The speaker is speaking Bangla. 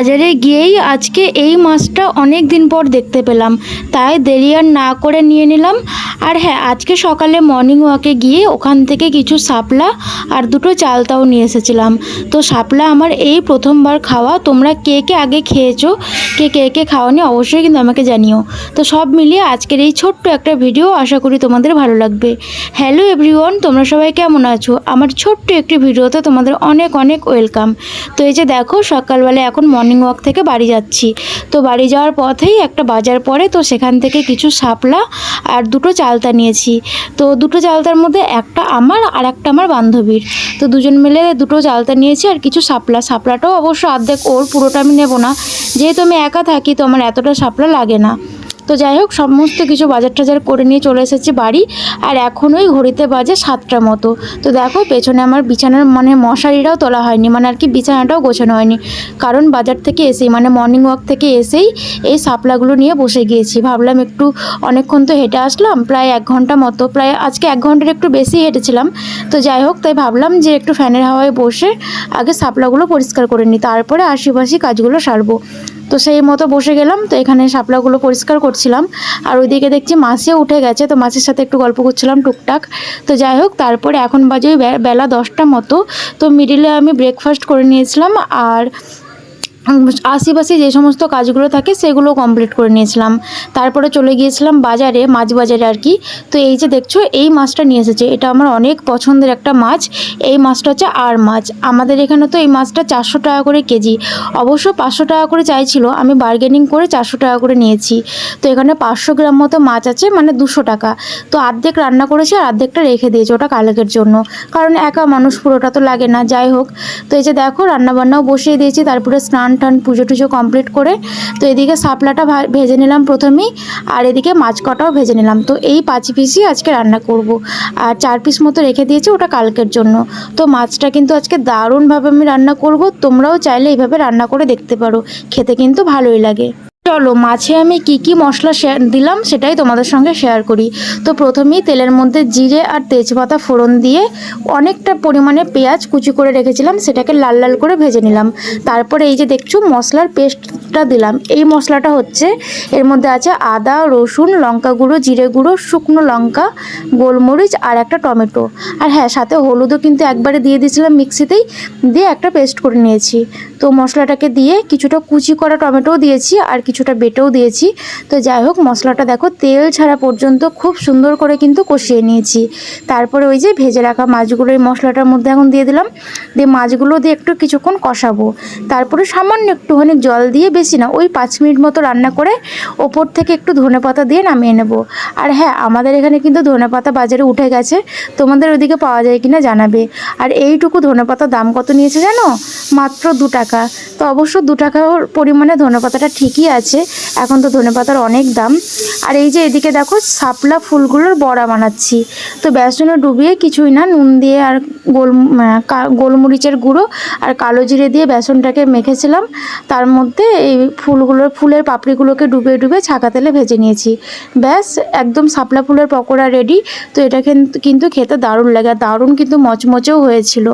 বাজারে গিয়েই আজকে এই মাছটা অনেক দিন পর দেখতে পেলাম। তাই দেরি আর না করে নিয়ে নিলাম। আর হ্যাঁ আজকে সকালে মর্নিং ওয়াকে গিয়ে ওখান থেকে কিছু সাপলা আর দুটো চালতাও নিয়ে এসেছিলাম। তো সাপলা আমার এই প্রথমবার খাওয়া, তোমরা কে কে আগে খেয়েছো, কে কে কে খাওয়ানি অবশ্যই কিন্তু আমাকে জানিও। তো সব মিলিয়ে আজকের এই ছোট্ট একটা ভিডিও আশা করি তোমাদের ভালো লাগবে। হ্যালো এভরিওয়ান তোমরা সবাই কেমন আছো? আমার ছোট্ট একটি ভিডিওতে তোমাদের অনেক অনেক ওয়েলকাম তো এই যে দেখো, সকালবেলা এখন মর্নিং ওয়াক থেকে বাড়ি যাচ্ছি। তো বাড়ি যাওয়ার পথেই একটা বাজার পড়ে, তো সেখান থেকে কিছু সাপলা আর দুটো চালতা নিয়েছি। তো দুটো চালতার মধ্যে একটা আমার আর একটা আমার বান্ধবীর। তো দুজন মিলে দুটো চালতা নিয়েছি আর কিছু সাপলা সাপলাটাও অবশ্য অর্ধেক ওর, পুরোটা আমি নেব না। যেহেতু আমি একা থাকি, তো আমার এতটা সাপলা লাগে না। তো যাই হোক, সমস্ত কিছু বাজার টাজার করে নিয়ে চলে এসেছি বাড়ি, আর এখন ওই ঘড়িতে বাজে সাতটা মতো। তো দেখো, পেছনে আমার বিছানার মানে মশারিটাও তোলা হয়নি মানে আর কি বিছানাটাও গোছানো হয়নি। কারণ বাজার থেকে এসেই মানে মর্নিং ওয়াক থেকে এসেই এই সাপলাগুলো নিয়ে বসে গিয়েছি। ভাবলাম একটু অনেকক্ষণ তো হেঁটে আসলাম, প্রায় এক ঘণ্টা মতো, প্রায় আজকে এক ঘণ্টার একটু বেশি হেঁটেছিলাম। তো যাই হোক, তাই ভাবলাম যে একটু ফ্যানের হাওয়ায় বসে আগে সাপলাগুলো পরিষ্কার করে নিই, তারপরে আশিপাশি কাজগুলো সারবো। তো সেই মতো বসে গেলাম, তো এখানে শাপলাগুলো পরিষ্কার করছিলাম। আর ওইদিকে দেখছি মাছে উঠে গেছে, তো মাছের সাথে একটু গল্প করছিলাম টুকটাক। তো যাই হোক, তারপরে এখন বাজে বেলা দশটা মতো। তো মিডিলে আমি ব্রেকফাস্ট করে নিয়েছিলাম, আর আশেপাশে যে সমস্ত কাজগুলো থাকে সেগুলো কমপ্লিট করে নিয়েছিলাম। তারপরে চলে গিয়েছিলাম বাজারে মাছ বাজারে আর কি। তো এই যে দেখছ, এই মাছটা নিয়ে এসেছে। এটা আমার অনেক পছন্দের একটা মাছ। এই মাছটা হচ্ছে আর মাছ। আমাদের এখানে তো এই মাছটা চারশো টাকা করে কেজি। অবশ্য পাঁচশো টাকা করে চাইছিল। আমি বার্গেনিং করে চারশো টাকা করে নিয়েছি। তো এখানে পাঁচশো গ্রাম মতো মাছ আছে মানে দুশো টাকা। তো অর্ধেক রান্না করেছি আর অর্ধেকটা রেখে দিয়েছি ওটা কালকের জন্য। কারণ একা মানুষ পুরোটা তো লাগে না। যাই হোক, তো এই যে দেখো রান্না বান্নাও বসিয়ে দিয়েছি। তারপরে স্নান টান পুজো টুজো কমপ্লিট করে তো এদিকে শাপলাটা ভেজে নিলাম প্রথমেই, আর এদিকে মাছ কটাও ভেজে নিলাম। তো এই পাঁচ পিসই আজকে রান্না করব। আর চার পিস মতো রেখে দিয়েছি ওটা কালকের জন্য। তো মাছটা কিন্তু আজকে দারুণভাবে আমি রান্না করব। তোমরাও চাইলে এইভাবে রান্না করে দেখতে পারো। খেতে কিন্তু ভালোই লাগে। চলো, মাছে আমি কি কি মশলা শেয়ার দিলাম সেটাই তোমাদের সঙ্গে শেয়ার করি। তো প্রথমেই তেলের মধ্যে জিরে আর তেজপাতা ফোড়ন দিয়ে অনেকটা পরিমাণে পেঁয়াজ কুচি করে রেখেছিলাম, সেটাকে লাল লাল করে ভেজে নিলাম। তারপরে এই যে দেখছ, মশলার পেস্টটা দিলাম। এই মশলাটা হচ্ছে, এর মধ্যে আছে আদা, রসুন, লঙ্কা গুঁড়ো, জিরে গুঁড়ো, শুকনো লঙ্কা, গোলমরিচ আর একটা টমেটো। আর হ্যাঁ সাথে হলুদও কিন্তু একবারে দিয়ে দিয়েছিলাম মিক্সিতেই, দিয়ে একটা পেস্ট করে নিয়েছি। তো মশলাটাকে দিয়ে কিছুটা কুচি করা টমেটোও দিয়েছি আর কিছুটা বেটেও দিয়েছি। তো যাই হোক, মশলাটা দেখো, তেল ছাড়া পর্যন্ত খুব সুন্দর করে কিন্তু কষিয়ে নিয়েছি। তারপরে ওই যে ভেজে রাখা মাছগুলো, এই মশলাটার মধ্যে এখন দিয়ে দিলাম। দিয়ে মাছগুলো দিয়ে একটু কিছুক্ষণ কষাবো। তারপরে সামান্য একটুখানি জল দিয়ে, বেশি না, ওই পাঁচ মিনিট মতো রান্না করে ওপর থেকে একটু ধনেপাতা দিয়ে নামিয়ে নেব। আর হ্যাঁ আমাদের এখানে কিন্তু ধনেপাতা বাজারে উঠে গেছে। তোমাদের ওইদিকে পাওয়া যায় কিনা জানাবে। আর এইটুকু ধনে ধনেপাতার দাম কত নিয়েছে জানো? মাত্র দু টাকা। তো অবশ্য দু টাকার পরিমাণে ধনেপাতাটা ঠিকই আছে। এখন তো ধনেপাতার অনেক দাম। আর এই যে এদিকে দেখো, শাপলা ফুলগুলোর বড়া বানাচ্ছি। তো বেসনে ডুবিয়ে কিছুই না, নুন দিয়ে আর গোল গোলমরিচের গুঁড়ো আর কালো জিরে দিয়ে বেসনটাকে মেখেছিলাম। তার মধ্যে এই ফুলগুলোর ফুলের পাপড়িগুলোকে ডুবিয়ে ডুবে ছাকা তেলে ভেজে নিয়েছি। ব্যাস, একদম শাপলা ফুলের পকোড়া রেডি তো এটা কিন্তু খেতে দারুণ লাগে। দারুণ কিন্তু মচমচেও হয়েছিল।